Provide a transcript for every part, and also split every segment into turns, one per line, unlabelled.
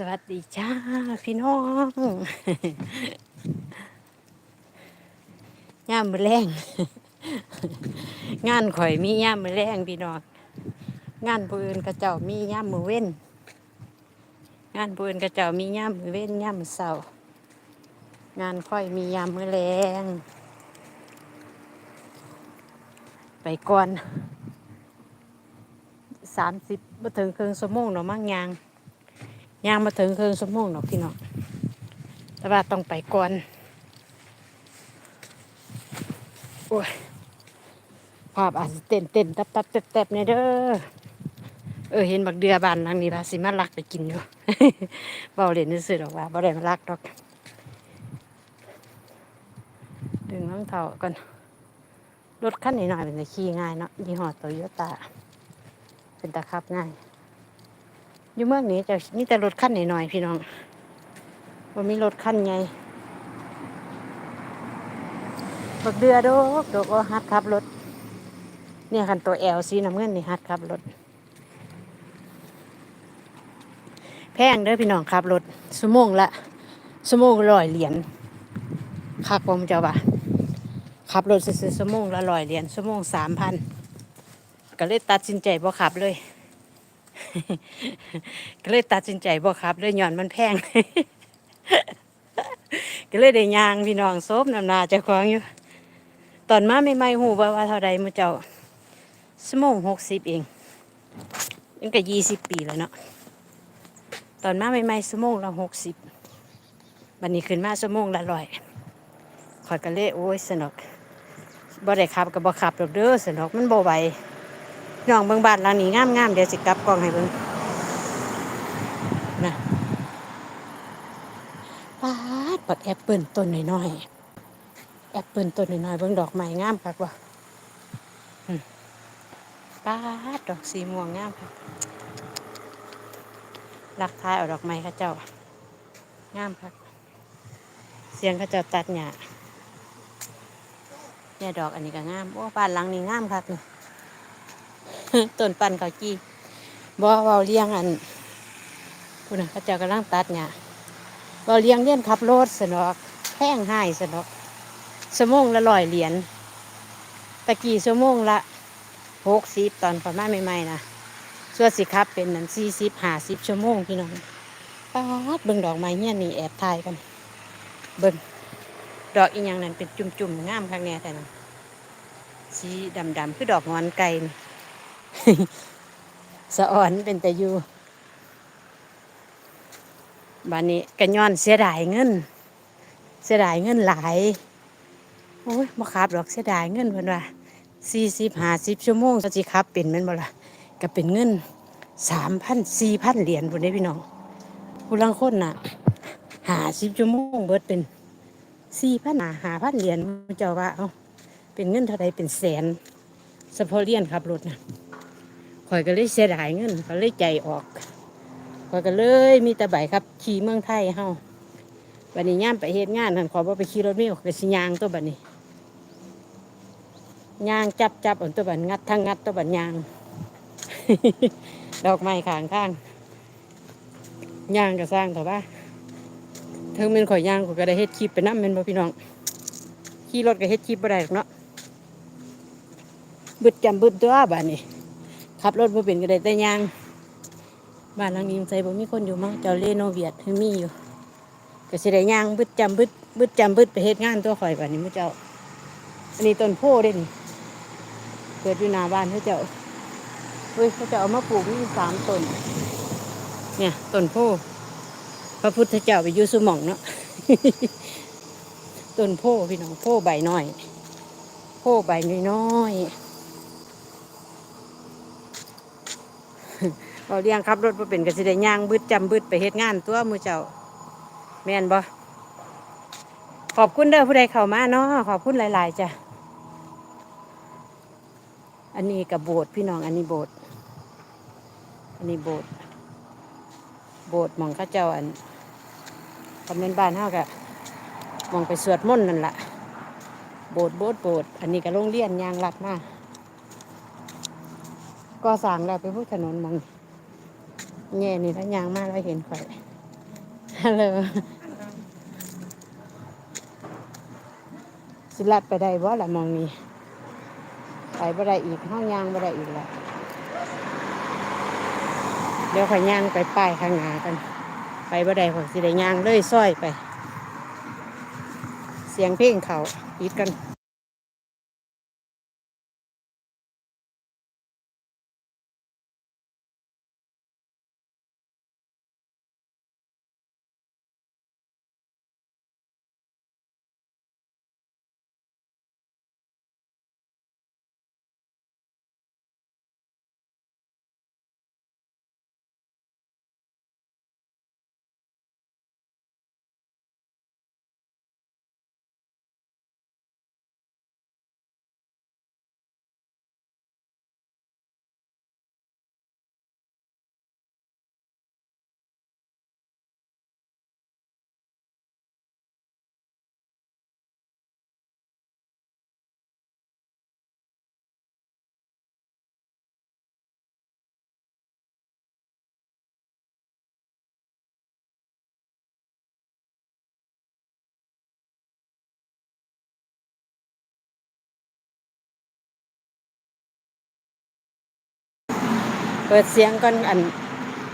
สวัสดีจ้า พี่น้องย่ามมือแรงงานข่อยมีย่ามมือแรงพี่น้องงานปืนกระเจ้ามีย่ามมือเว้น งานปืนกระเจ้ามีย่ามมือเว้นย่ามมือเสางานค่อยมีย่ามมือแรงไปก่อนสามสิบมาถึงครึ่งชั่วโมงเนาะมั่งยาง ย่างมาถึงครึ่งชั่งหรอกพี่น้องแต่ว่าต้องไปก่อนโอ้ยภาพอาจจะเต้นเต้นตับตับแตบแตบเนี่ยเด้อเออเห็นบักเดือบานหลังนี้พาสิมาลักไปกินอยู่เบาเล่นซื่อๆหรอกว่าบ่ได้มาลักดอกดึงรองเท้าก่อนรถคันนี้หน่อยๆเป็นจะขี่ง่ายเนาะยี่ห้อโตโยต้าเป็นตะขับง่าย อยู่เมืองนี้จะนี่แต่รถขั้นหน่อยๆพี่น้องว่ามีรถขั้นไงบักเดือดกดกก็ฮัดขับรถ เนี่ยคันตัวแอลซีน้ำเงินนี่ฮัดขับรถ แพงเด้อพี่น้องขับรถสมงละสมงร้อยเหรียญคักผมเจ้าบ่าขับรถซื้อสมงละร้อยเหรียญสมงสามพันก็เลยตัดสินใจบ่ขับเลย ก็เลยตัดสินใจบ่ครับเลยย้อนมันแพง ก็เลยได้ยางพี่น้องซบน้ำนาเจ้าของอยู่ ตอนมาไม่ไม่ๆหูว่าว่าเท่าใดมือเจ้าสมงหกสิบเองยังก็ยี่สิบปีแล้วเนาะตอนมาไม่ไม่ๆสมงละหกสิบบันนี้ขึ้นมาสมงละร้อยขอยก็เลยโอ้ยสนุกบ่ได้ขับกับบ่ขับดอกเด้อสนุกมันบ่ไหว น้องเบิ่งบ้านหลังนี้งามงามๆเดี๋ยวสิกลับกล้องให้เบิ่งนะปาดปักแอปเปิลต้นน้อยๆแอปเปิลต้นน้อยๆเบิ่งดอกไม้งามคักว่ะปาดดอกสีม่วงงามคักลักท้ายเอาดอกไม้ข้าเจ้างามคักเสียงข้าเจ้าตัดหญ้าเนี่ยดอกอันนี้ก็งามโอ้บ้านหลังนี้งามคักนี่ ต้นปันเขาจี้บ่เว้าเลี้ยงอันพุ่นน่ะเขาเจ้ากำลังตัดเนี่ยเว้าเลี้ยงเลี้ยนขับรถสนอกแพงให้สนอกสมงละร้อยเหรียญตะกี้สมงละหกสิบตอนประมาณใหม่ๆนะส่วนสิครับเป็นนั้นสี่สิบห้าสิบชั่วโมงพี่น้องป๊าดเบิ่งดอกไม้เนี่ยนี่แอบถ่ายกันเบิ่งดอกอีหยังนั่นเป็นจุ่มๆงามข้างแน่แต่นั้นสีดำๆคือดอกงอนไก่นี่ สะอ่อนเป็นแต่อยู่บานนี้กระย้อนเสียดายเงิน เสียดายเงินหลายโอ้ยมาขับดอกเสียดายเงินเพิ่นว่าสี่สิบห้าสิบชั่วโมงสัสิขับเป็นแม่นบ่ล่ะก็เป็นเงินสามพันสี่พันเหรียญพุ่นเด้พี่น้องผู้ลังคนน่ะหาสิบชั่วโมงเบิดเป็นสี่พันหาหาพันเหรียญเจ้าว่าเอาเป็นเงินเท่าไรเป็นแสนสะพอเลียนขับรถนะ ข่อยก็เลยเสียดายเงินก็เลยใจออกข่อยก็เลยมีแต่ใบครับ ขี่เมืองไทยเฮาบัดนี้ย่ามไปเฮ็ดงานนั่นขอบ่ไปขี่รถเมล์ก็สิยางตัวบัดนี้ยางจับจับอันตัวบัดงัดทั้งงัดตัวบัดยาง ดอกไม้ข้างข้างยางก็สร้างเถอะว่าถึงเป็นข่อยยางข่อยก็ได้เฮ็ดคลิปไปนำแม่นบ่พี่น้องขี่รถก็เฮ็ดคลิปบ่ได้หรอกเนาะบึดจำบึดตัวบ้านนี้ ขับรถบ่เป็นก็ได้แต่ยางบ้านหลังนี้ใส่บ่มีคนอยู่มั้งเจ้าเลโนเวียดคือมีอยู่ก็สิได้ยางบึดจำบึดบึดจำบึดไปเฮ็ดงานตัวข่อยบ้านนี้มื้อเจ้า อันนี้ต้นโพเด้นี่เกิดอยู่หน้าบ้านเขาเจ้าเฮ้ยเขาเจ้าเอามาปลูกมีสามต้นเนี่ยต้นโพพระพุทธเจ้าไปอยู่สุหม่องเนาะต้นโพพี่น้องโพใบน้อยโพใบน้อยๆ เราเลี้ยงขับรถมาเป็นกสิได้ย่างบึดจำบึดไปเฮ็ดงานตัวมือเจ้า แม่นบ่ขอบคุณเด้อผู้ใดเข้ามาเนาะขอบคุณหลายๆจ้ะอันนี้กับโบสถ์พี่น้องอันนี้โบสถ์อันนี้โบสถ์โบสถ์มองข้าเจ้าอันคอมเมนต์บ้านเฮากะมองไปสวดมนต์นั่นละโบสถ์โบสถ์โบสถ์อันนี้ก็โรงเรียนยางรัดมาก็สั่งแล้วไปพูดถนนมอง แง่นี่แล้วยางมาแล้วเห็นข่อยฮัลโหลสิลัดไปได้บ่ละมองนี้ไปบ่ได้อีกห้องยางบ่ได้อีกแล้วเดี๋ยวข่อยย่างไปป้ายข้างหน้ากัน ไปบ่ได้ข่อยสิได้ย่างเลยซ้อยไป เสียงเพลงเขาปิดกัน เปิดเสียงก่อนอัน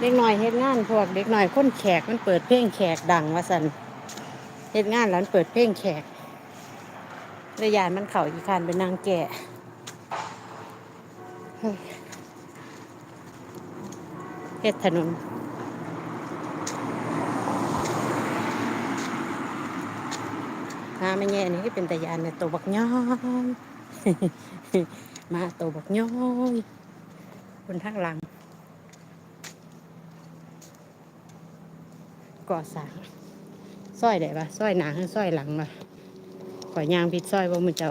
เด็กหน่อยเฮ็ดงานพวกเด็กหน่อยคนแขกมันเปิดเพลงแขกดังว่าสันเฮ็ดงานแล้วมันเปิดเพลงแขกระยานมันเข่าอีกคันเป็นนางแก่เฮ็ดถนนหาไม่แง่นี่ก็เป็นตะยานในตัวบักย้อยมาตัวบักย้อย บนทางหลัง ก่อสร้างซอยได้ปะซอยหนาให้ซอยหลังมาข่อยยางพิดซอยบ่ามือเจ้า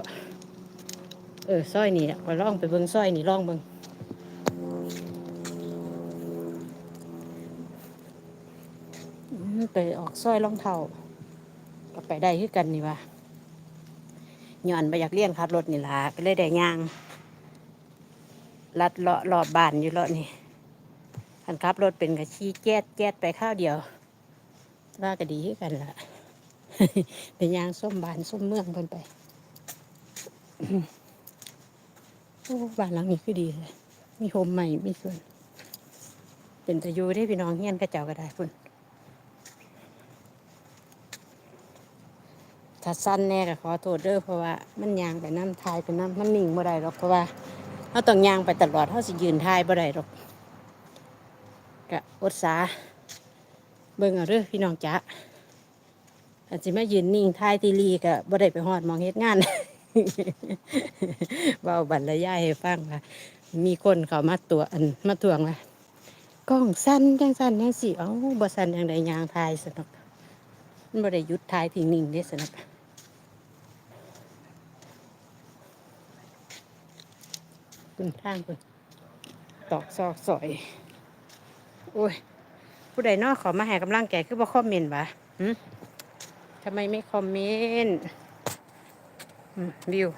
เออซอยนี่ข่อยลองไปเบิ่งซอยนี่ลองเบิ่งอืมไปออกซอยรองเท้าก็ไปได้คือกันนี่วะย้อนไปอยากเลี้ยงขับรถนี่ล่ะก็เลยได้ย่าง ลัดเลาะรอบบ้านอยู่เลาะนี่คันขับรถเป็นกระชี้แก๊ดแก๊ดไปข้าวเดียว ว่าก็ดีกันละเป็นยางส้มบานส้มเมืองเพิ่นไปโอ้บ้านหลังนี้คือดีเลยมีโฮมใหม่มีส่วน เป็นตะยูได้พี่น้องเฮียนกระเจ้าก็ได้พุ่นถ้าสั้นแน่ก็ขอโทษเด้อเพราะว่ามันยางไปน้ำทายไปน้ำมันนิ่งบ่ได้หรอกเพราะว่า เราต้องยางไปตลอดเราสิยืนทายบ่ได้หรอกกะอดสาเบิ่งเอาเด้อพี่น้องจ๊ะอาจจะไมายืนนิ่งทายตีรีก็บ่ได้ไปฮอดมองเฮ็ดงานเว้าบรรยายให้ฟังว่ามีคนเขามาตัวอันมาทวงว่ากล้องสั้นจังสั้นจังสิเอ้าบ่สั้นจังใดยางทายสนุกมันบ่ได้หยุดทายทิ้งนิ่งเด้สนุก คุณทางคุณตอกซอกซอย โอ้ย ผู้ใดนอกขอมาให้กำลังแก่คือบ่คอมเมนต์วะทำไมไม่คอมเมนต์วิว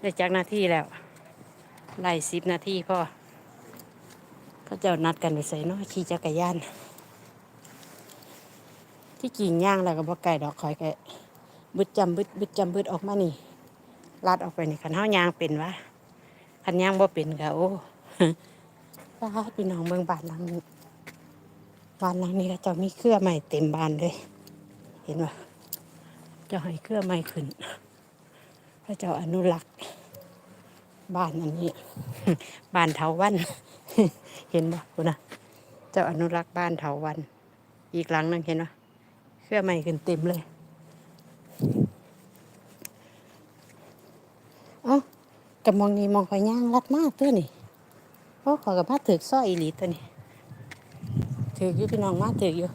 ได้จากหน้าที่แล้วไล่สิบนาทีพ่อเขาจ้านัดกันไปใส่เนาะขี่จักรยาน ที่กิ่งย่างแล้วก็บ่ไก่ดอกคอยไก่บึดจำบึดบึดจำบึดออกมานี่ลัดออกไปนี่ขันเท้ายางเป็นวะ ขันย่างบ่เป็นก็โอ้ป้าพี่น้องเมืองบ้านหลังนี้บ้านหลังนี้ก็จะมีเครือใหม่เต็มบ้านเลย เห็นไหมจะให้เครือใหม่ขึ้นพระเจ้าอนุรักษ์บ้านอันนี้บ้านเถาวันเห็นไหมคุณนะเจ้าอนุรักษ์บ้านเถาวัน อีกหลังนึงเห็นไหมเครือใหม่ขึ้นเต็มเลย เอ้า กระมองนี้มองคอยย่างรัดมากตัวนี่เพราะขอยกับมาถือสร้อยอีหลีตัวนี้ถืออยู่พี่น้องมาถืออยู่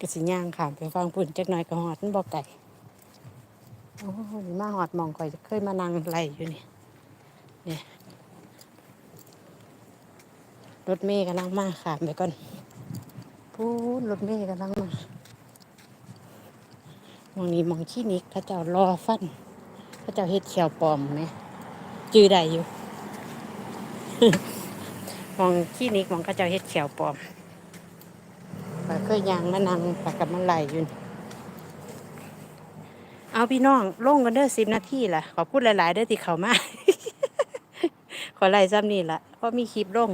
กสิย่างขามไปฟังปุ่นจักหน่อยก็หอดมันบอกไก่โอ้โหนี่มาหอดมองข่อยเคยมานั่งไล่อยู่นี่เนี่ยรถเมย์กำลังมาขามไปก่อนพูดรถเมย์กำลังมา องนี้มองขี้นิกเขาเจ้ารอฟันเขาเจ้าเฮ็ดเขียวปลอมไหมจือได้อยู่ มองคลินิกมองเขาเจ้าเฮ็ดแขวปลอมข้อยเคยยางมานั่งไปกับมันไหลอยู่นี่เอาพี่น้องลงกันเด้อสิบนาทีล่ะ ขอพูดหลาย ๆ เด้อที่เขามา ขอไล่ซ้ำนี่ล่ะเพราะมีคลิปลง